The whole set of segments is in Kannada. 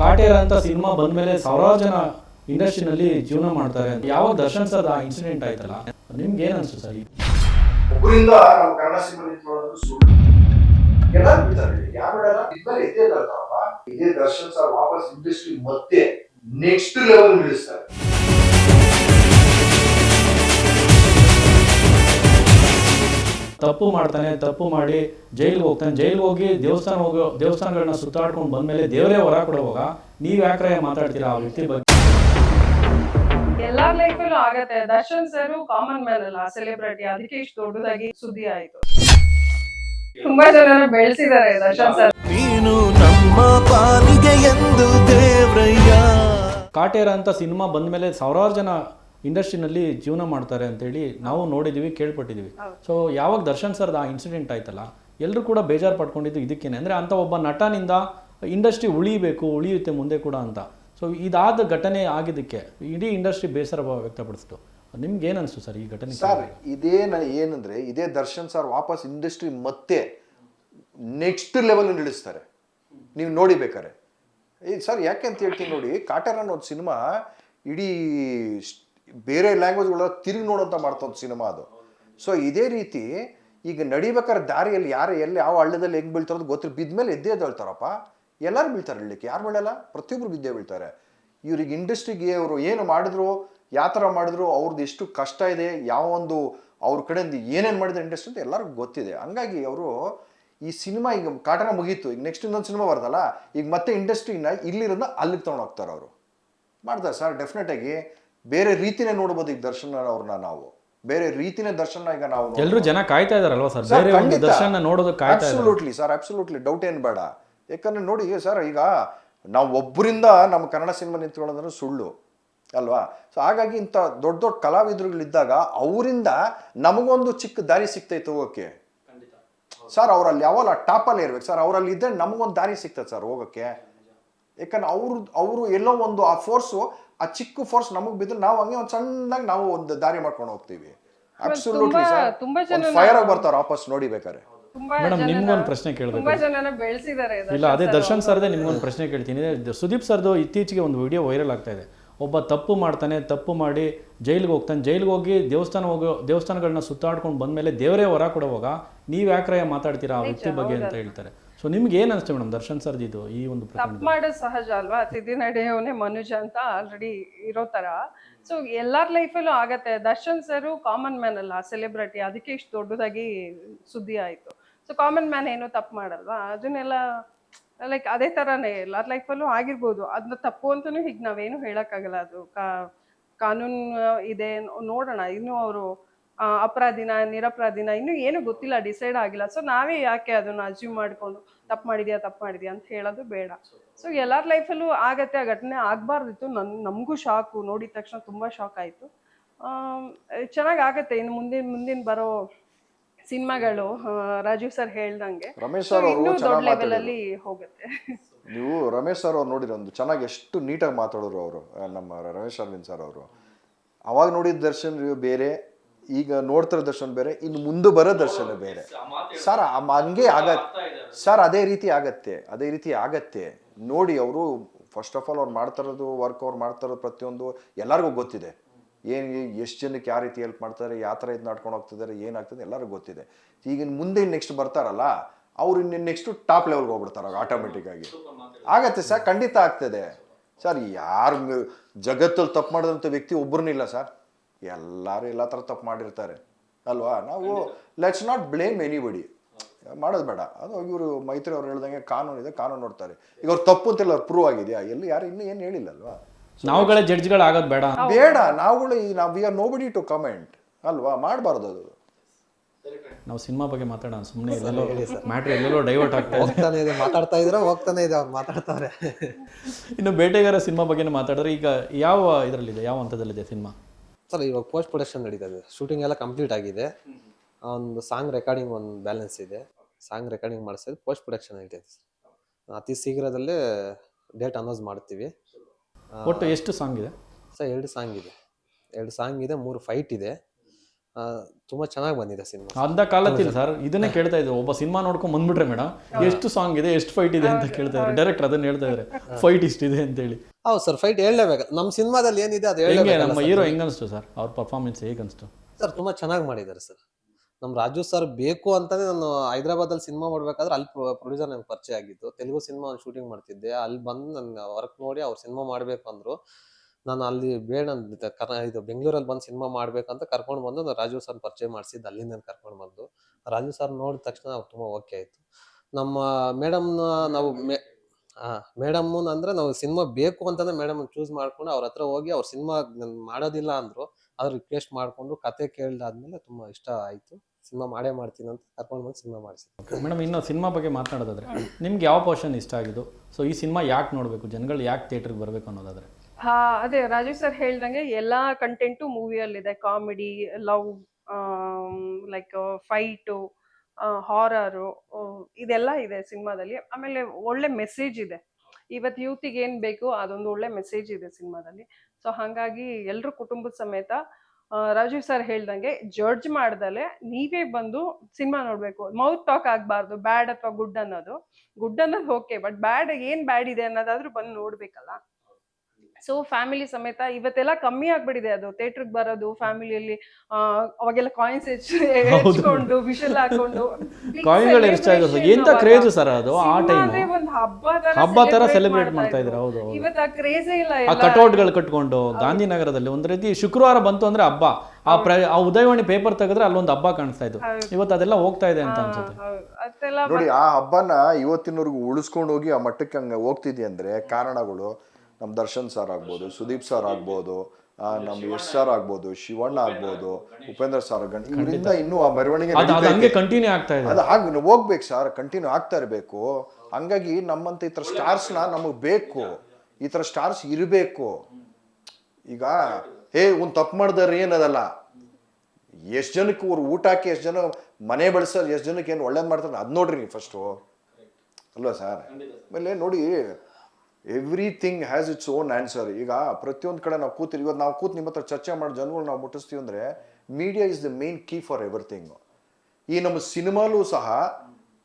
ಕಾಟೇರ ಅಂತ ಸಿನಿಮಾ ಬಂದ್ಮೇಲೆ ಸಾವಿರಾರು ಜನ ಇಂಡಸ್ಟ್ರಿನಲ್ಲಿ ಜೀವನ ಮಾಡ್ತಾರೆ. ಯಾವ ದರ್ಶನ್ ಸರ್ ಆ ಇನ್ಸಿಡೆಂಟ್ ಆಯ್ತಲ್ಲ? ನಿಮ್ಗೆ ಏನ್ ಸರ್ ಒಬ್ಬರಿಂದ ನಾವು ಕನ್ನಡ ಸಿನಿಮಾ ನಿಂತ್ಕೊಳ್ಳೋದು ಸುಳ್ಳು ಎಲ್ಲರೂ ಯಾವ ಬಿಡಲ್ಲ? ಇದ್ಮೇಲೆ ಇದೇ ಬರ್ತಾರಪ್ಪ ಇದೇ ದರ್ಶನ್ ಸರ್ ವಾಪಸ್ ಇಂಡಸ್ಟ್ರಿ ಮತ್ತೆ ನೆಕ್ಸ್ಟ್ ಲೆವೆಲ್ ನಿಲ್ಲಿಸ್ತಾರೆ. ತಪ್ಪು ಮಾಡ್ತಾನೆ ತಪ್ಪು ಮಾಡಿ ಜೈಲಿಗೆ ಹೋಗ್ತಾನೆ. ಜೈಲಿಗೆ ಹೋಗಿ ದೇವಸ್ಥಾನ ಹೋಗೋ ದೇವಸ್ಥಾನಗಳನ್ನ ಸುತ್ತಾಡ್ಕೊಂಡು ಬಂದ್ಮೇಲೆ ದೇವರೇ ಹೊರ ಕೊಡುವಾಗ ನೀವ್ ಯಾಕ್ರೆ ಮಾತಾಡ್ತೀರಾ ಆ ವ್ಯಕ್ತಿ ಬಗ್ಗೆ? ಎಲ್ಲಾರ್ ಲೈಫಲ್ಲೂ ಆಗತ್ತೆ. ದರ್ಶನ್ ಸರ್ ಕಾಮನ್ ಮ್ಯಾನ್ ಅಲ್ಲ ಸೆಲೆಬ್ರಿಟಿ ಅದಕ್ಕೆ ಇಷ್ಟು ದೊಡ್ಡದಾಗಿ ಸುದ್ದಿ ಆಯ್ತು. ತುಂಬಾ ಜನ ಬೆಳೆಸಿದ್ದಾರೆ ದರ್ಶನ್ ಸರ್ ನೀನು ನಮ್ಮ ಪಾಲಿಗೆ ಎಂದು ದೇವ್ರಯ್ಯ. ಕಾಟೇರ ಅಂತ ಸಿನಿಮಾ ಬಂದ್ಮೇಲೆ ಸಾವಿರಾರು ಜನ ಇಂಡಸ್ಟ್ರಿನಲ್ಲಿ ಜೀವನ ಮಾಡ್ತಾರೆ ಅಂತೇಳಿ ನಾವು ನೋಡಿದ್ದೀವಿ ಕೇಳ್ಪಟ್ಟಿದ್ದೀವಿ ಸೊ ಯಾವಾಗ ದರ್ಶನ್ ಸರ್ ಆ ಇನ್ಸಿಡೆಂಟ್ ಆಯ್ತಲ್ಲ ಎಲ್ಲರೂ ಕೂಡ ಬೇಜಾರು ಪಡ್ಕೊಂಡಿದ್ದು ಇದಕ್ಕೇನೆ. ಅಂದ್ರೆ ಅಂತ ಒಬ್ಬ ನಟನಿಂದ ಇಂಡಸ್ಟ್ರಿ ಉಳಿಬೇಕು ಉಳಿಯುತ್ತೆ ಮುಂದೆ ಕೂಡ ಅಂತ. ಸೊ ಇದಾದ ಘಟನೆ ಆಗಿದ್ದಕ್ಕೆ ಇಡೀ ಇಂಡಸ್ಟ್ರಿ ಬೇಸರ ಭಾವ ವ್ಯಕ್ತಪಡಿಸ್ತು. ನಿಮ್ಗೆ ಏನು ಅನ್ಸ್ತು ಸರ್ ಈ ಘಟನೆ ಸರ್ ಇದೇ ನ- ಏನಂದ್ರೆ ಇದೇ ದರ್ಶನ್ ಸರ್ ವಾಪಸ್ ಇಂಡಸ್ಟ್ರಿ ಮತ್ತೆ ನೆಕ್ಸ್ಟ್ ಲೆವೆಲ್ ನಿಲ್ಲಿಸ್ತಾರೆ. ನೀವು ನೋಡಿ ಬೇಕಾರೆ ಸರ್ ಯಾಕೆ ಅಂತ ಹೇಳ್ತೀನಿ ನೋಡಿ ಕಾಟರ್ ಅನ್ನೋದು ಒಂದು ಸಿನಿಮಾ ಇಡೀ ಬೇರೆ ಲ್ಯಾಂಗ್ವೇಜ್ಗಳ ತಿರುಗಿ ನೋಡೋಂಥ ಮಾಡ್ತಾ ಸಿನಿಮಾ ಅದು. ಸೊ ಇದೇ ರೀತಿ ಈಗ ನಡಿಬೇಕಾದ್ರೆ ದಾರಿಯಲ್ಲಿ ಯಾರು ಎಲ್ಲಿ ಯಾವ ಹಳ್ಳದಲ್ಲಿ ಬೀಳ್ತಾರೋ ಬೀಳ್ತಾರೋದು ಗೊತ್ತಿಲ್ಲ. ಬಿದ್ಮೇಲೆ ಎದ್ದೇ ಎದ್ದೇಳ್ತಾರಪ್ಪ ಎಲ್ಲರೂ ಬೀಳ್ತಾರೆ ಹಳ್ಳಿಕ್ಕೆ. ಯಾರು ಬೀಳಲ್ಲ? ಪ್ರತಿಯೊಬ್ಬರು ಬಿದ್ದೇ ಬೀಳ್ತಾರೆ. ಇವ್ರಿಗೆ ಇಂಡಸ್ಟ್ರಿಗೆ ಅವರು ಏನು ಮಾಡಿದ್ರು, ಯಾವ ಥರ ಮಾಡಿದ್ರು ಅವ್ರದ್ದು ಎಷ್ಟು ಕಷ್ಟ ಇದೆ, ಯಾವ ಒಂದು ಅವ್ರ ಕಡೆಯಿಂದ ಏನೇನು ಮಾಡಿದ್ರು ಇಂಡಸ್ಟ್ರಿ ಅಂತ ಎಲ್ಲರಿಗೂ ಗೊತ್ತಿದೆ. ಹಂಗಾಗಿ ಅವರು ಈ ಸಿನಿಮಾ ಈಗ ಕಾಟನ ಮುಗೀತು. ಈಗ ನೆಕ್ಸ್ಟ್ ಇನ್ನೊಂದು ಸಿನಿಮಾ ಬರ್ತಲ್ಲ, ಈಗ ಮತ್ತೆ ಇಂಡಸ್ಟ್ರಿನ ಇಲ್ಲಿರೋದನ್ನ ಅಲ್ಲಿಗೆ ತೊಗೊಂಡು ಹೋಗ್ತಾರೆ ಅವರು. ಮಾಡ್ತಾರೆ ಸರ್ ಡೆಫಿನೆಟ್ ಆಗಿ ಬೇರೆ ರೀತಿನೇ ನೋಡ್ಬೋದು ಈಗ ದರ್ಶನ ಅವ್ರನ್ನ ನಾವು. ಬೇರೆ ರೀತಿನೇ ದರ್ಶನ ಈಗ ನಾವು. ಎಲ್ಲರೂ ಜನ ಕಾಯ್ತಾ ಇದಾರಲ್ವಾ ಸರ್? ಸರ್, ಬೇರೆ ಒಂದು. ದರ್ಶನ ನೋಡೋದಕ್ಕೆ ಕಾಯ್ತಾ ಇದ್ದಾರೆ ಅಬ್ಸಲ್ಯೂಟ್ಲಿ ಸರ್ ಅಬ್ಸಲ್ಯೂಟ್ಲಿ ಡೌಟ್ ಏನು ಬೇಡ. ಯಾಕಂದ್ರೆ ನೋಡಿ ಸರ್ ಈಗ ನಾವು ಒಬ್ಬರಿಂದ ನಮ್ಮ ಕನ್ನಡ ಸಿನಿಮಾ ನಿಂತ್ಕೊಳ್ಳೋದ್ರೆ ಸುಳ್ಳು ಅಲ್ವಾ? ಸೊ ಹಾಗಾಗಿ ಇಂಥ ದೊಡ್ಡ ದೊಡ್ಡ ಕಲಾವಿದರುಗಳಿದ್ದಾಗ ಅವರಿಂದ ನಮಗೊಂದು ಚಿಕ್ಕ ದಾರಿ ಸಿಗ್ತೈತೆ ಹೋಗೋಕ್ಕೆ. ಸರ್ ಅವರಲ್ಲಿ ಯಾವಲ್ಲ ಟಾಪಲ್ಲಿ ಇರ್ಬೇಕು. ಸರ್ ಅವರಲ್ಲಿ ಇದ್ದರೆ ನಮಗೊಂದು ದಾರಿ ಸಿಗ್ತದೆ ಸರ್ ಹೋಗೋಕ್ಕೆ. ಯಾಕಂದ್ರೆ ಅವರು ಅವರು ಎಲ್ಲೋ ಒಂದು ಆ ಫೋರ್ಸು ಆ ಚಿಕ್ಕ ಫೋರ್ಸ್ ನಮಗೆ ಬಿದ್ರೆ ನಾವು ಹಂಗೆ ಒಂದು ಸಣ್ಣದಾಗಿ ನಾವು ಒಂದು ದಾರಿ ಮಾಡ್ಕೊಂಡು ಹೋಗ್ತೀವಿ. ಅಬ್ಸಲ್ಯೂಟ್ಲಿ ತುಂಬಾ- ಸರ್. ತುಂಬಾ ಒಂದು ಜನ ಫೈರ್ ಆಗಿ ಬರ್ತಾರೆ ವಾಪಸ್ ನೋಡಿ ಬೇಕಾದ್ರೆ. ತುಂಬಾ ಮೇಡಮ್ ನಿಮ್ಗೊಂದು ಪ್ರಶ್ನೆ ಕೇಳಬೇಕು. ತುಂಬಾ ಜನನ ಬೆಳೆಸಿದ್ದಾರೆ ಇಲ್ಲ ಅದೇ ದರ್ಶನ್ ಸರ್ದೇ ನಿಮ್ಗೊಂದು ಪ್ರಶ್ನೆ ಕೇಳ್ತೀನಿ. ಸುದೀಪ್ ಸರ್ದು ಇತ್ತೀಚೆಗೆ ಒಂದು ವಿಡಿಯೋ ವೈರಲ್ ಆಗ್ತಾ ಇದೆ. ಒಬ್ಬ ತಪ್ಪು ಮಾಡ್ತಾನೆ ತಪ್ಪು ಮಾಡಿ ಜೈಲಿಗೆ ಹೋಗ್ತಾನೆ. ಜೈಲಿಗೆ ಹೋಗಿ ದೇವಸ್ಥಾನ ಹೋಗೋ ದೇವಸ್ಥಾನಗಳನ್ನ ಸುತ್ತಾಡ್ಕೊಂಡು ಬಂದ್ಮೇಲೆ ದೇವರೇ ಹೊರ ಕೊಡುವಾಗ ನೀವ್ ಯಾಕ್ರಯ ಮಾತಾಡ್ತೀರಾ ಆ ವ್ಯಕ್ತಿ ಬಗ್ಗೆ ಅಂತ ಹೇಳ್ತಾರೆ. ಸೊ ನಿಮ್ಗೆ ಏನ್ ಅನ್ಸುತ್ತೆ ಮೇಡಮ್ ದರ್ಶನ್ ಸರ್ದು ಇದು ಈ ಒಂದು ತಪ್ಪು ಮಾಡೋದು ಸಹಜ ಅಲ್ವಾ? ತಿದ್ದಿ ನಡೆಯೋನೆ ಮನುಜ ಅಂತ ಆಲ್ರೆಡಿ ಇರೋ ತರ. ಸೊ ಎಲ್ಲಾರ್ ಲೈಫಲ್ಲೂ ಆಗತ್ತೆ. ದರ್ಶನ್ ಸರ್ ಕಾಮನ್ ಮ್ಯಾನ್ ಅಲ್ಲ ಸೆಲೆಬ್ರಿಟಿ ಅದಕ್ಕೆ ಇಷ್ಟು ದೊಡ್ಡದಾಗಿ ಸುದ್ದಿ ಆಯ್ತು. ಸೊ ಕಾಮನ್ ಮ್ಯಾನ್ ಏನು ತಪ್ಪು ಮಾಡಲ್ವಾ? ಅದನ್ನೆಲ್ಲ ಲೈಕ್ ಅದೇ ತರನೇ ಎಲ್ಲಾರ್ ಲೈಫಲ್ಲೂ ಆಗಿರ್ಬೋದು. ಅದನ್ನ ತಪ್ಪು ಅಂತಲೂ ಹೀಗೆ ನಾವೇನು ಹೇಳಕ್ಕಾಗಲ್ಲ. ಅದು ಕಾ ಕಾನೂನು ಇದೆ ನೋಡೋಣ. ಇನ್ನು ಅವರು ಅಪರಾಧಿನ ನಿರಪರಾಧಿನ ಇನ್ನೂ ಏನು ಗೊತ್ತಿಲ್ಲ ಡಿಸೈಡ್ ಆಗಿಲ್ಲ. ಸೊ ನಾವೇ ಯಾಕೆ ಅದನ್ನ ಅಜ್ಯೂಮ್ ಮಾಡ್ಕೊಂಡು ತಪ್ಪು ಮಾಡಿದ್ಯಾ ತಪ್ಪು ಮಾಡಿದ್ಯಾ ಅಂತ ಹೇಳೋದು ಬೇಡ. ಸೊ ಎಲ್ಲಾರ್ ಲೈಫಲ್ಲೂ ಆಗತ್ತೆ ಆ ಘಟನೆ ಆಗಬಾರ್ದಿತ್ತು. ನನ್ ನಮಗೂ ಶಾಕು ನೋಡಿದ ತಕ್ಷಣ ತುಂಬಾ ಶಾಕ್ ಆಯಿತು. ಚೆನ್ನಾಗಿ ಆಗತ್ತೆ. ಇನ್ನು ಮುಂದಿನ ಮುಂದಿನ ಬರೋ ಸಿನಿಮಾಗಳು ರಾಜೀವ್ ಸರ್ ಹೇಳ್ದಂಗೆ. ರಮೇಶ್ ಇನ್ನೂ ದೊಡ್ಡ ಚೆನ್ನಾಗಿ ಲೆವೆಲ್ ಅಲ್ಲಿ ಹೋಗುತ್ತೆ. ನೀವು ರಮೇಶ್ ಸರ್ ಅವ್ರು ನೋಡಿದ್ರೆ ಒಂದು ಚೆನ್ನಾಗಿ ಎಷ್ಟು ನೀಟಾಗಿ ಮಾತಾಡೋರು ಅವರು ನಮ್ಮ ರಮೇಶ್ ಅರವಿಂದ್ ಸರ್ ಅವರು. ಅವಾಗ ನೋಡಿದ ದರ್ಶನ್ ಬೇರೆ ಈಗ ನೋಡ್ತಿರೋ ದರ್ಶನ ಬೇರೆ, ಇನ್ನು ಮುಂದೆ ಬರೋ ದರ್ಶನ ಬೇರೆ. ಸರ್ ಹಂಗೆ ಆಗತ್ತೆ ಸರ್, ಅದೇ ರೀತಿ ಆಗತ್ತೆ, ಅದೇ ರೀತಿ ಆಗತ್ತೆ. ನೋಡಿ, ಅವರು ಫಸ್ಟ್ ಆಫ್ ಆಲ್ ಅವ್ರು ಮಾಡ್ತಾರೋದು ವರ್ಕ್ ಅವ್ರು ಮಾಡ್ತಾರೋದು ಪ್ರತಿಯೊಂದು ಎಲ್ಲರಿಗೂ ಗೊತ್ತಿದೆ. ಏನು ಎಷ್ಟು ಜನಕ್ಕೆ ಯಾವ ರೀತಿ ಹೆಲ್ಪ್ ಮಾಡ್ತಾರೆ ಯಾವ ಥರ ಇದು ನಡ್ಕೊಂಡು ಹೋಗ್ತಿದ್ದಾರೆ ಏನಾಗ್ತದೆ ಎಲ್ಲರಿಗೂ ಗೊತ್ತಿದೆ. ಈಗ ಮುಂದೆ ನೆಕ್ಸ್ಟ್ ಬರ್ತಾರಲ್ಲ, ಅವ್ರು ಇನ್ನು ನೆಕ್ಸ್ಟು ಟಾಪ್ ಲೆವೆಲ್ಗೆ ಹೋಗ್ಬಿಡ್ತಾರೆ ಆಟೋಮೆಟಿಕ್ ಆಗಿ. ಆಗತ್ತೆ ಸರ್, ಖಂಡಿತ ಆಗ್ತದೆ. ಸರ್, ಯಾರು ಜಗತ್ತಲ್ಲಿ ತಪ್ಪು ಮಾಡಿದಂಥ ವ್ಯಕ್ತಿ ಒಬ್ಬರನ್ನಿಲ್ಲ ಸರ್. ಎಲ್ಲರೂ ಎಲ್ಲ ಥರ ತಪ್ಪು ಮಾಡಿರ್ತಾರೆ. ಅಲ್ವಾ? ನಾವು ಲೆಟ್ಸ್ ನಾಟ್ ಬ್ಲೇಮ್ ಎನಿಬಡಿ ಮಾಡೋದು ಬೇಡ. ಅದು ಇವರು ಮೈತ್ರಿ ಅವ್ರು ಹೇಳ್ದಂಗೆ ಕಾನೂನು ಇದೆ ಕಾನೂನು ನೋಡ್ತಾರೆ. ಈಗ ಅವ್ರು ತಪ್ಪು ಅಂತೆಲ್ಲ ಅವ್ರು ಪ್ರೂವ್ ಆಗಿದೆಯಾ? ಎಲ್ಲಿ ಯಾರು ಇನ್ನೂ ಏನು ಹೇಳಿಲ್ಲ ಅಲ್ವಾ ನಾವುಗಳೇ ಜಡ್ಜ್ಗಳಾಗೋದು ಬೇಡ. ಬೇಡ. ನಾವುಗಳು ಈ ನಾವು we are nobody to comment ಅಲ್ವಾ? ಮಾಡಬಾರ್ದು ಅದು. ನಾವು ಸಿನಿಮಾ ಬಗ್ಗೆ ಮಾತಾಡೋಣ. ಸುಮ್ಮನೆ ಎಲ್ಲೆಲ್ಲೋ ಮ್ಯಾಟ್ರ್ ಎಲ್ಲೆಲ್ಲೋ ಡೈವರ್ಟ್ ಆಗ್ತಾ ಇದೆ. ಹೋಗ್ತಾನೆ ಇದೆ ಮಾತಾಡ್ತಾ ಇದ್ರೆ ಹೋಗ್ತಾನೆ ಇದೆ ಅವ್ರು ಮಾತಾಡ್ತಾವ್ರೆ ಇನ್ನು ಬೇಟೆಗಾರ ಸಿನಿಮಾ ಬಗ್ಗೆ ಮಾತಾಡಿದ್ರೆ ಈಗ ಯಾವ ಇದರಲ್ಲಿದೆ? ಯಾವ ಹಂತದಲ್ಲಿದೆ ಸಿನಿಮಾ? ಸರ್ ಇವಾಗ ಪೋಸ್ಟ್ ಪ್ರೊಡಕ್ಷನ್ ನಡೀತಾ ಇದೆ. ಶೂಟಿಂಗ್ ಎಲ್ಲ ಕಂಪ್ಲೀಟ್ ಆಗಿದೆ. ಒಂದು ಸಾಂಗ್ ರೆಕಾರ್ಡಿಂಗ್ ಒಂದು ಬ್ಯಾಲೆನ್ಸ್ ಇದೆ. ಸಾಂಗ್ ರೆಕಾರ್ಡಿಂಗ್ ಮಾಡಿಸಿದ್ರೆ ಪೋಸ್ಟ್ ಪ್ರೊಡಕ್ಷನ್ ನಡೀತಾ ಸರ್ ಅತಿ ಶೀಘ್ರದಲ್ಲೇ ಡೇಟ್ ಅನೌನ್ಸ್ ಮಾಡ್ತೀವಿ. ಒಟ್ಟು ಎಷ್ಟು ಸಾಂಗ್ ಇದೆ? ಸರ್ ಎರಡು ಸಾಂಗ್ ಇದೆ. ಎರಡು ಸಾಂಗ್ ಇದೆ ಮೂರು ಫೈಟ್ ಇದೆ. ತುಂಬ ಚೆನ್ನಾಗಿ ಬಂದಿದೆ ಸಿನಿಮಾ. ಅರ್ಧ ಕಾಲತ್ತಿಲ್ಲ ಸರ್. ಇದನ್ನೇ ಕೇಳ್ತಾ ಇದ್ದೆ ಒಬ್ಬ ಸಿನಿಮಾ ನೋಡ್ಕೊಂಡು ಬಂದ್ಬಿಟ್ರೆ ಮೇಡಮ್ ಎಷ್ಟು ಸಾಂಗ್ ಇದೆ ಎಷ್ಟು ಫೈಟ್ ಇದೆ ಅಂತ ಕೇಳ್ತಾ ಇದ್ದಾರೆ. ಡೈರೆಕ್ಟರ್ ಅದನ್ನ ಹೇಳ್ತಾ ಇದ್ದಾರೆ. ಫೈಟ್ ಇಷ್ಟಿದೆ ಅಂತ ಹೇಳಿ ಹೌದು ಸರ್ ಫೈಟ್ ಹೇಳಲೇಬೇಕು. ನಮ್ಮ ಸಿನಿಮಾದಲ್ಲಿ ಏನಿದೆ ಅದು ಹೇಳಿ ನಮ್ಮ ಹೀರೋ ಹೆಂಗ್ ಅನಿಸ್ತು ಸರ್? ಅವ್ರ ಪರ್ಫಾರ್ಮೆನ್ಸ್ ಹೇಗೆ ಅನಿಸ್ತು? ಸರ್ ತುಂಬಾ ಚೆನ್ನಾಗಿ ಮಾಡಿದ್ದಾರೆ ಸರ್. ನಮ್ಮ ರಾಜು ಸರ್ ಬೇಕು ಅಂತಾನೆ ನಾನು ಹೈದರಾಬಾದಲ್ಲಿ ಸಿನಿಮಾ ಮಾಡಬೇಕಾದ್ರೆ ಅಲ್ಲಿ ಪ್ರೊಡ್ಯೂಸರ್ ನನಗೆ ಪರಿಚಯ ಆಗಿತ್ತು ತೆಲುಗು ಸಿನಿಮಾ ಶೂಟಿಂಗ್ ಮಾಡ್ತಿದ್ದೆ. ಅಲ್ಲಿ ಬಂದು ನನ್ನ ವರ್ಕ್ ನೋಡಿ ಅವ್ರು ಸಿನಿಮಾ ಮಾಡಬೇಕು ಅಂದ್ರು. ನಾನು ಅಲ್ಲಿ ಬೇಡ ಅಂತ ಕರ್ನ ಇದು ಬೆಂಗಳೂರಲ್ಲಿ ಬಂದು ಸಿನಿಮಾ ಮಾಡ್ಬೇಕಂತ ಕರ್ಕೊಂಡು ಬಂದು ನಾನು ರಾಜು ಸರ್ ಪರಿಚಯ ಮಾಡಿಸಿದ್ದು. ಅಲ್ಲಿಂದ ನಾನು ಕರ್ಕೊಂಡು ಬಂದು. ರಾಜು ಸರ್ ನೋಡಿದ ತಕ್ಷಣ ತುಂಬ ಓಕೆ ಆಯಿತು. ನಮ್ಮ ಮೇಡಮ್ನ ನಾವು ಮೇ ಹಾಂ ಅಂದರೆ ನಾವು ಸಿನಿಮಾ ಬೇಕು ಅಂತಂದ್ರೆ ಮೇಡಮ್ ಚೂಸ್ ಮಾಡ್ಕೊಂಡು ಅವ್ರ ಹತ್ರ ಹೋಗಿ ಅವ್ರ ಸಿನಿಮಾ ನಾನು ಮಾಡೋದಿಲ್ಲ ಅಂದರು. ಆದ್ರೆ ರಿಕ್ವೆಸ್ಟ್ ಮಾಡಿಕೊಂಡು ಕತೆ ಕೇಳಿದಾದ್ಮೇಲೆ ತುಂಬ ಇಷ್ಟ ಆಯಿತು. ಸಿನಿಮಾ ಮಾಡೇ ಮಾಡ್ತೀನಿ ಅಂತ ಕರ್ಕೊಂಡು ಬಂದು ಸಿನಿಮಾ ಮಾಡಿಸಿ ಮೇಡಮ್, ಇನ್ನು ಸಿನಿಮಾ ಬಗ್ಗೆ ಮಾತನಾಡೋದಾದ್ರೆ ನಿಮ್ಗೆ ಯಾವ ಪೋರ್ಷನ್ ಇಷ್ಟ ಆಗಿದ್ದು? ಸೊ ಈ ಸಿನಿಮಾ ಯಾಕೆ ನೋಡಬೇಕು? ಜನಗಳು ಯಾಕೆ ಥಿಯೇಟ್ರಿಗೆ ಬರಬೇಕು ಅನ್ನೋದಾದ್ರೆ. ಹಾ, ಅದೇ ರಾಜೀವ್ ಸರ್ ಹೇಳ್ದಂಗೆ ಎಲ್ಲಾ content ಮೂವಿಯಲ್ಲಿದೆ comedy love like fight horror ಇದೆಲ್ಲ ಇದೆ ಸಿನಿಮಾದಲ್ಲಿ. ಆಮೇಲೆ ಒಳ್ಳೆ ಮೆಸೇಜ್ ಇದೆ. ಇವತ್ತು ಯೂತಿಗೆ ಏನ್ ಬೇಕು ಅದೊಂದು ಒಳ್ಳೆ ಮೆಸೇಜ್ ಇದೆ ಸಿನಿಮಾದಲ್ಲಿ. ಸೊ ಹಾಗಾಗಿ ಎಲ್ಲರೂ ಕುಟುಂಬದ ಸಮೇತ ರಾಜೀವ್ ಸರ್ ಹೇಳ್ದಂಗೆ ಜಡ್ಜ್ ಮಾಡ್ದಲೆ ನೀವೇ ಬಂದು ಸಿನಿಮಾ ನೋಡಬೇಕು. ಮೌತ್ ಟಾಕ್ ಆಗ್ಬಾರ್ದು ಬ್ಯಾಡ್ ಅಥವಾ ಗುಡ್ ಅನ್ನೋದು. ಗುಡ್ ಅನ್ನೋದು ಓಕೆ ಬಟ್ ಬ್ಯಾಡ್ ಏನು ಬ್ಯಾಡ್ ಇದೆ ಅನ್ನೋದಾದ್ರೂ ಬಂದು ನೋಡ್ಬೇಕಲ್ಲ. ಸೊ ಫ್ಯಾಮಿಲಿ ಸಮೇತ ಇವತ್ತೆಲ್ಲ ಕಮ್ಮಿ ಆಗ್ಬಿಟ್ಟಿದೆ ಅದು. ಥಿಯೇಟ್ರಿಗೆ ಬರೋದು ಫ್ಯಾಮಿಲಿಯಲ್ಲಿ ಅವಾಗೆಲ್ಲ ಕಾಯಿನ್ಸ್ ಹೆಚ್ಕೊಂಡು ವಿಷಲ್ ಹಾಕೊಂಡು. ಕಾಯಿನ್ಗಳು ಹೆಚ್ಚಾಗಿರೋದು ಎಂತ ಕ್ರೇಜ್ ಸರ್ ಅದು? ಆ ಟೈಮ್ ಒಂದು ಹಬ್ಬ ತರ ಹಬ್ಬ ತರ ಸೆಲೆಬ್ರೇಟ್ ಮಾಡ್ತಾ ಇದ್ರು. ಹೌದು ಇವತ್ತು ಆ ಕ್ರೇಜೇ ಇಲ್ಲ ಆ ಕಟೌಟ್ಗಳು ಕಟ್ಕೊಂಡು ಗಾಂಧಿನಗರದಲ್ಲಿ ಒಂದ್ ರೀತಿ ಶುಕ್ರವಾರ ಬಂತು ಅಂದ್ರೆ ಹಬ್ಬ. ಆ ಪ್ರ ಆ ಉದಯವಾಣಿ ಪೇಪರ್ ತೆಗೆದ್ರೆ ಅಲ್ಲೊಂದು ಹಬ್ಬ ಕಾಣಿಸ್ತಾ ಇತ್ತು. ಇವತ್ತು ಅದೆಲ್ಲ ಹೋಗ್ತಾ ಇದೆ ಅಂತ ಅನ್ಸುತ್ತೆ. ಅದೆಲ್ಲ ನೋಡಿ ಆ ಹಬ್ಬನ ಇವತ್ತಿನವರೆಗೂ ಉಳಿಸ್ಕೊಂಡು ಹೋಗಿ ಆ ಮಟ್ಟಕ್ಕೆ ಹಂಗೆ ಹೋಗ್ತಿದ್ಯಂದ್ರೆ ಕಾರಣಗಳು ನಮ್ಮ ದರ್ಶನ್ ಸರ್ ಆಗ್ಬೋದು ಸುದೀಪ್ ಸರ್ ಆಗ್ಬೋದು ಆ, ನಮ್ಮ ಯಶ್ ಸರ್ ಆಗ್ಬೋದು ಶಿವಣ್ಣ ಆಗ್ಬೋದು ಉಪೇಂದ್ರ ಸರ್ ಇವರಿಂದ ಇನ್ನೂ ಆ ಮೆರವಣಿಗೆ ಅದು ಅದು ಹಂಗೆ ಕಂಟಿನ್ಯೂ ಆಗ್ತಾ ಇದೆ. ಅದು ಹಾಗೆ ಹೋಗ್ಬೇಕು ಸರ್ ಕಂಟಿನ್ಯೂ ಆಗ್ತಾ ಇರಬೇಕು. ಹಂಗಾಗಿ ನಮ್ಮಂತ ಈ ಥರ ಸ್ಟಾರ್ಸ್ನ ನಮಗೆ ಬೇಕು. ಈ ಥರ ಸ್ಟಾರ್ಸ್ ಇರಬೇಕು. ಈಗ ಹೇ ಒಂದು ತಪ್ಪು ಮಾಡಿದ್ರೆ ಏನದಲ್ಲ ಎಷ್ಟು ಜನಕ್ಕೆ ಅವ್ರು ಊಟ ಹಾಕಿ ಎಷ್ಟು ಜನ ಮನೆ ಬೆಳೆಸೋದು ಎಷ್ಟು ಜನಕ್ಕೆ ಏನು ಒಳ್ಳೇದು ಮಾಡ್ತಾರೆ ಅದು ನೋಡ್ರಿ ನೀವು ಫಸ್ಟು ಅಲ್ವಾ ಸರ್ ಆಮೇಲೆ ನೋಡಿ everything has its own answer ಈಗ ಪ್ರತಿಯೊಂದು ಕಡೆ ನಾವು ಕೂತಿರಿ ಇವತ್ತು ನಾವು ಕೂತು ನಿಮ್ಮ ಹತ್ರ ಚರ್ಚೆ ಮಾಡಿ ಜನಗಳು ನಾವು ಮುಟ್ಟಿಸ್ತೀವಿ ಅಂದರೆ media is the main key for everything ಈ ನಮ್ಮ ಸಿನಿಮಾಲೂ ಸಹ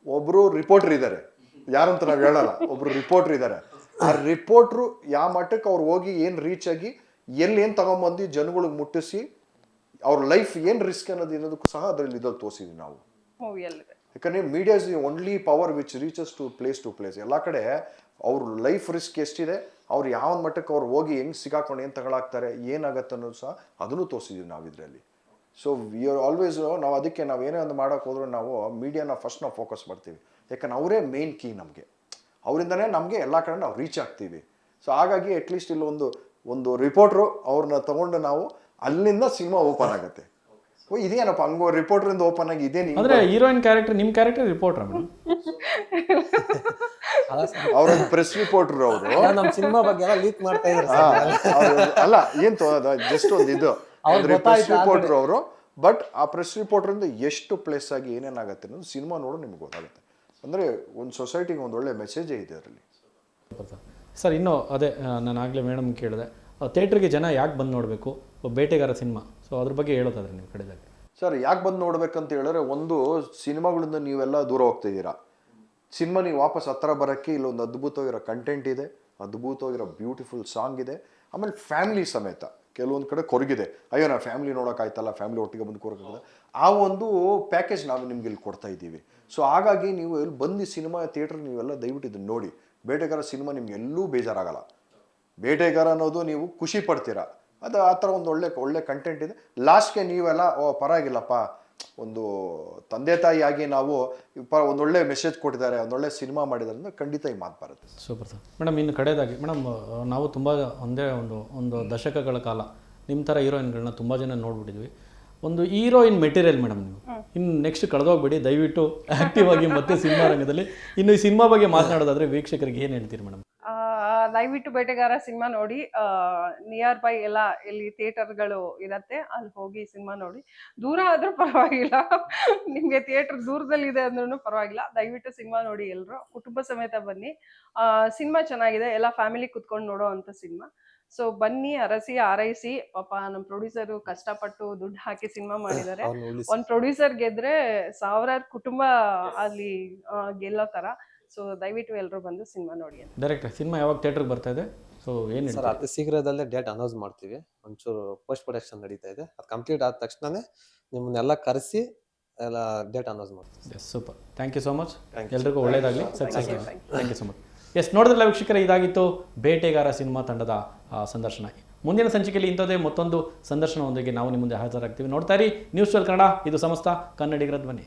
ಒಬ್ಬರು ರಿಪೋರ್ಟರ್ ಇದ್ದಾರೆ ಯಾರಂತ ನಾವು ಹೇಳಲ್ಲ ಒಬ್ರು ರಿಪೋರ್ಟರ್ ಇದ್ದಾರೆ ಆ ರಿಪೋರ್ಟ್ರು ಯಾವ ಮಟ್ಟಕ್ಕೆ ಅವ್ರು ಹೋಗಿ ಏನು ರೀಚ್ ಆಗಿ ಎಲ್ಲಿ ಏನು ತಗೊಂಬಂದು ಜನಗಳಿಗೆ ಮುಟ್ಟಿಸಿ ಅವ್ರ ಲೈಫ್ ಏನು ರಿಸ್ಕ್ ಅನ್ನೋದು ಅನ್ನೋದಕ್ಕೂ ಸಹ ಅದರಲ್ಲಿ ಇದ್ರಲ್ಲಿ ತೋರಿಸಿದ್ವಿ ನಾವು. ಯಾಕಂದ್ರೆ ಯಾಕಂದರೆ media is the only power which reaches to place to place ಎಲ್ಲ ಕಡೆ ಅವ್ರ ಲೈಫ್ ರಿಸ್ಕ್ ಎಷ್ಟಿದೆ ಅವ್ರು ಯಾವ ಮಟ್ಟಕ್ಕೆ ಅವ್ರು ಹೋಗಿ ಹೆಂಗೆ ಸಿಗಾಕೊಂಡು ಏನು ತಗೊಳಾಗ್ತಾರೆ ಏನಾಗತ್ತೆ ಅನ್ನೋದು ಸಹ ಅದನ್ನು ತೋರಿಸಿದ್ವಿ ನಾವು ಇದರಲ್ಲಿ. ಸೊ ವಿ ಆರ್ ಆಲ್ವೇಸ್ ನಾವು ಅದಕ್ಕೆ ನಾವು ಏನೇ ಒಂದು ಮಾಡೋಕೆ ಹೋದ್ರೂ ನಾವು ಮೀಡಿಯಾನ ಫಸ್ಟ್ ನಾವು ಫೋಕಸ್ ಮಾಡ್ತೀವಿ. ಯಾಕಂದ್ರೆ ಅವರೇ ಮೇನ್ ಕೀ ನಮಗೆ. ಅವರಿಂದನೇ ನಮಗೆ ಎಲ್ಲ ಕಡೆ ನಾವು ರೀಚ್ ಆಗ್ತೀವಿ. ಸೊ ಹಾಗಾಗಿ ಅಟ್ಲೀಸ್ಟ್ ಇಲ್ಲಿ ಒಂದು ಒಂದು ರಿಪೋರ್ಟ್ರು ಅವ್ರನ್ನ ತಗೊಂಡು ನಾವು ಅಲ್ಲಿಂದ ಸಿನಿಮಾ ಓಪನ್ ಆಗುತ್ತೆ. ಓ ಇದೇನಪ್ಪ ಹಂಗೋ ರಿಪೋರ್ಟ್ರಿಂದ ಓಪನ್ ಆಗಿ ಇದೇನು ಅಂದ್ರೆ ಹೀರೋಯಿನ್ ಕ್ಯಾರೆಕ್ಟರ್ ನಿಮ್ಮ ಕ್ಯಾರೆಕ್ಟರ್ ರಿಪೋರ್ಟ್ರ ಮೇಡಮ್ ಅವ್ರ ಪ್ರೆಸ್ ರಿಪೋರ್ಟರ್ ಅವರು. ನಮ್ಮ ಸಿನಿಮಾ ಬಗ್ಗೆ ಎಲ್ಲ ಲೀಕ್ ಮಾಡ್ತಾ ಇದ್ದಾರೆ ಅಲ್ಲ ಏನ್ ಜಸ್ಟ್ ಒಂದು ಇದು. ಪ್ರೆಸ್ ರಿಪೋರ್ಟರ್ ಅವರು ಬಟ್ ಆ ಪ್ರೆಸ್ ರಿಪೋರ್ಟರ್ ಇಂದ ಎಷ್ಟು ಪ್ಲೇಸ್ ಆಗಿ ಏನೇನಾಗತ್ತೆ ಅನ್ನೋದು ಸಿನಿಮಾ ನೋಡು ನಿಮ್ಗೆ ಗೊತ್ತಾಗುತ್ತೆ. ಅಂದ್ರೆ ಒಂದು ಸೊಸೈಟಿಗೆ ಒಂದು ಒಳ್ಳೆ ಮೆಸೇಜೇ ಇದೆ ಅದರಲ್ಲಿ. ಸರ್ ಇನ್ನು ಅದೇ ನಾನು ಆಗಲೇ ಮೇಡಮ್ ಕೇಳಿದೆ. ಥಿಯೇಟ್ರಿಗೆ ಜನ ಯಾಕೆ ಬಂದು ನೋಡಬೇಕು? ಬೇಟೆಗಾರ ಸಿನಿಮಾ. ಸೊ ಅದ್ರ ಬಗ್ಗೆ ಹೇಳೋದಾದ್ರೆ ನೀವು ಕಡೆದಾಗ. ಸರ್ ಯಾಕೆ ಬಂದು ನೋಡ್ಬೇಕಂತ ಹೇಳಿದ್ರೆ ಒಂದು ಸಿನಿಮಾಗಳಿಂದ ನೀವೆಲ್ಲ ದೂರ ಹೋಗ್ತಿದ್ದೀರಾ ಸಿನಿಮಾ ನೀವು ವಾಪಸ್ ಹತ್ರ ಬರೋಕ್ಕೆ ಇಲ್ಲೊಂದು ಅದ್ಭುತವಾಗಿರೋ ಕಂಟೆಂಟ್ ಇದೆ, ಅದ್ಭುತವಾಗಿರೋ ಬ್ಯೂಟಿಫುಲ್ ಸಾಂಗ್ ಇದೆ, ಆಮೇಲೆ ಫ್ಯಾಮಿಲಿ ಸಮೇತ. ಕೆಲವೊಂದು ಕಡೆ ಕೊರಗಿದೆ. ಅಯ್ಯೋ ನಾವು ಫ್ಯಾಮಿಲಿ ನೋಡೋಕ್ಕಾಯ್ತಲ್ಲ ಫ್ಯಾಮಿಲಿ ಒಟ್ಟಿಗೆ ಬಂದು ಕೊರಕಾಗಲ್ಲ ಆ ಒಂದು ಪ್ಯಾಕೇಜ್ ನಾವು ನಿಮ್ಗೆ ಇಲ್ಲಿ ಕೊಡ್ತಾ ಇದ್ದೀವಿ. ಸೊ ಹಾಗಾಗಿ ನೀವು ಇಲ್ಲಿ ಬಂದು ಸಿನಿಮಾ ಥಿಯೇಟ್ರ್ ನೀವೆಲ್ಲ ದಯವಿಟ್ಟು ಇದನ್ನು ನೋಡಿ. ಬೇಟೆಗಾರ ಸಿನಿಮಾ ನಿಮ್ಗೆ ಎಲ್ಲೂ ಬೇಜಾರಾಗಲ್ಲ. ಬೇಟೆಗಾರ ಅನ್ನೋದು ನೀವು ಖುಷಿ ಪಡ್ತೀರಾ. ಅದು ಆ ಥರ ಒಂದು ಒಳ್ಳೆ ಒಳ್ಳೆ ಕಂಟೆಂಟ್ ಇದೆ. ಲಾಸ್ಟ್ಗೆ ನೀವೆಲ್ಲ, ಓ, ಪರವಾಗಿಲ್ಲಪ್ಪ. ಒಂದು ತಂದೆ ತಾಯಿಯಾಗಿ ನಾವು ಪ ಒಂದೊಳ್ಳೆ ಮೆಸೇಜ್ ಕೊಟ್ಟಿದ್ದಾರೆ ಒಂದೊಳ್ಳೆ ಸಿನಿಮಾ ಮಾಡಿದ್ದಾರೆ ಅಂದರೆ ಖಂಡಿತ ಈ ಮಾತು ಬರುತ್ತೆ. ಸೂಪರ್ ಸರ್ ಮೇಡಮ್ ಇನ್ನು ಕಡೆಯದಾಗಿ ಮೇಡಮ್ ನಾವು ತುಂಬ ಒಂದೇ ಒಂದು ಒಂದು ದಶಕಗಳ ಕಾಲ ನಿಮ್ಮ ಥರ ಹೀರೋಯಿನ್ಗಳನ್ನ ತುಂಬ ಜನ ನೋಡ್ಬಿಟ್ಟಿದ್ವಿ. ಒಂದು ಹೀರೋಯಿನ್ ಮೆಟೀರಿಯಲ್ ಮೇಡಮ್ ನೀವು. ಇನ್ನು ನೆಕ್ಸ್ಟ್ ಕಳೆದೋಗ್ಬೇಡಿ ದಯವಿಟ್ಟು ಆಕ್ಟಿವ್ ಆಗಿ ಮತ್ತೆ ಸಿನಿಮಾ ರಂಗದಲ್ಲಿ. ಇನ್ನು ಈ ಸಿನಿಮಾ ಬಗ್ಗೆ ಮಾತನಾಡೋದಾದರೆ ವೀಕ್ಷಕರಿಗೆ ಏನು ಹೇಳ್ತೀರಿ ಮೇಡಮ್ ದಯವಿಟ್ಟು ಬೇಟೆಗಾರ ಸಿನಿಮಾ ನೋಡಿ ನಿಯರ್ ಬೈ ಎಲ್ಲ ಇಲ್ಲಿ ಥಿಯೇಟರ್ಗಳು ಇರತ್ತೆ ಅಲ್ಲಿ ಹೋಗಿ ಸಿನಿಮಾ ನೋಡಿ. ದೂರ ಆದ್ರೂ ಪರವಾಗಿಲ್ಲ. ನಿಮಗೆ ಥಿಯೇಟರ್ ದೂರದಲ್ಲಿದೆ ಅಂದ್ರೂ ಪರವಾಗಿಲ್ಲ. ದಯವಿಟ್ಟು ಸಿನಿಮಾ ನೋಡಿ ಎಲ್ಲರೂ. ಕುಟುಂಬ ಸಮೇತ ಬನ್ನಿ. ಸಿನಿಮಾ ಚೆನ್ನಾಗಿದೆ. ಎಲ್ಲ ಫ್ಯಾಮಿಲಿ ಕುತ್ಕೊಂಡು ನೋಡೋ ಅಂತ ಸಿನಿಮಾ. ಸೊ ಬನ್ನಿ ಅರಸಿ ಆರೈಸಿ ಪಾಪ ನಮ್ಮ ಪ್ರೊಡ್ಯೂಸರು ಕಷ್ಟಪಟ್ಟು ದುಡ್ಡು ಹಾಕಿ ಸಿನಿಮಾ ಮಾಡಿದ್ದಾರೆ. ಒಂದು ಪ್ರೊಡ್ಯೂಸರ್ ಗೆದ್ರೆ ಸಾವಿರಾರು ಕುಟುಂಬ ಅಲ್ಲಿ ಗೆಲ್ಲೋ ತರ ಸೊ ದಯವಿಟ್ಟು ಎಲ್ಲರೂ ಬಂದು ಸಿನಿಮಾ ನೋಡಿ ಡೈರೆಕ್ಟ್ ಡೈರೆಕ್ಟರ್ ಸಿನಿಮಾ ಯಾವಾಗ ಥಿಯೇಟರ್ಗೆ ಬರ್ತಾ ಇದೆ? ಸೊ ಏನು ಸರ್ ಅತಿ ಶೀಘ್ರದಲ್ಲೇ ಡೇಟ್ ಅನೌನ್ಸ್ ಮಾಡ್ತೀವಿ. ಒಂಚೂರು ಪೋಸ್ಟ್ ಪ್ರೊಡಕ್ಷನ್ ನಡೀತಾ ಇದೆ. ಅದು ಕಂಪ್ಲೀಟ್ ಆದ ತಕ್ಷಣನೇ ನಿಮ್ಮನ್ನೆಲ್ಲ ಕರೆಸಿ ಎಲ್ಲ ಡೇಟ್ ಅನೌನ್ಸ್ ಮಾಡ್ತೀವಿ. Yes super thank you so much. ಎಲ್ರಿಗೂ ಒಳ್ಳೇದಾಗಲಿ. Success thank you so much yes ನೋಡಿದ್ರಲ್ಲ ವೀಕ್ಷಕರೇ ಇದಾಗಿತ್ತು ಬೇಟೆಗಾರ ಸಿನಿಮಾ ತಂಡದ ಸಂದರ್ಶನ. ಮುಂದಿನ ಸಂಚಿಕೆಯಲ್ಲಿ ಇಂಥದೇ ಮತ್ತೊಂದು ಸಂದರ್ಶನದೊಂದಿಗೆ ನಾವು ನಿಮ್ಮ ಮುಂದೆ ಹಾಜರಾಗ್ತೀವಿ. ನೋಡ್ತಾ ಇರಿ ನ್ಯೂಸ್ ಟ್ವೆಲ್ ಕನ್ನಡ ಇದು ಸಮಸ್ತ ಕನ್ನಡಿಗರ ಧ್ವನಿ.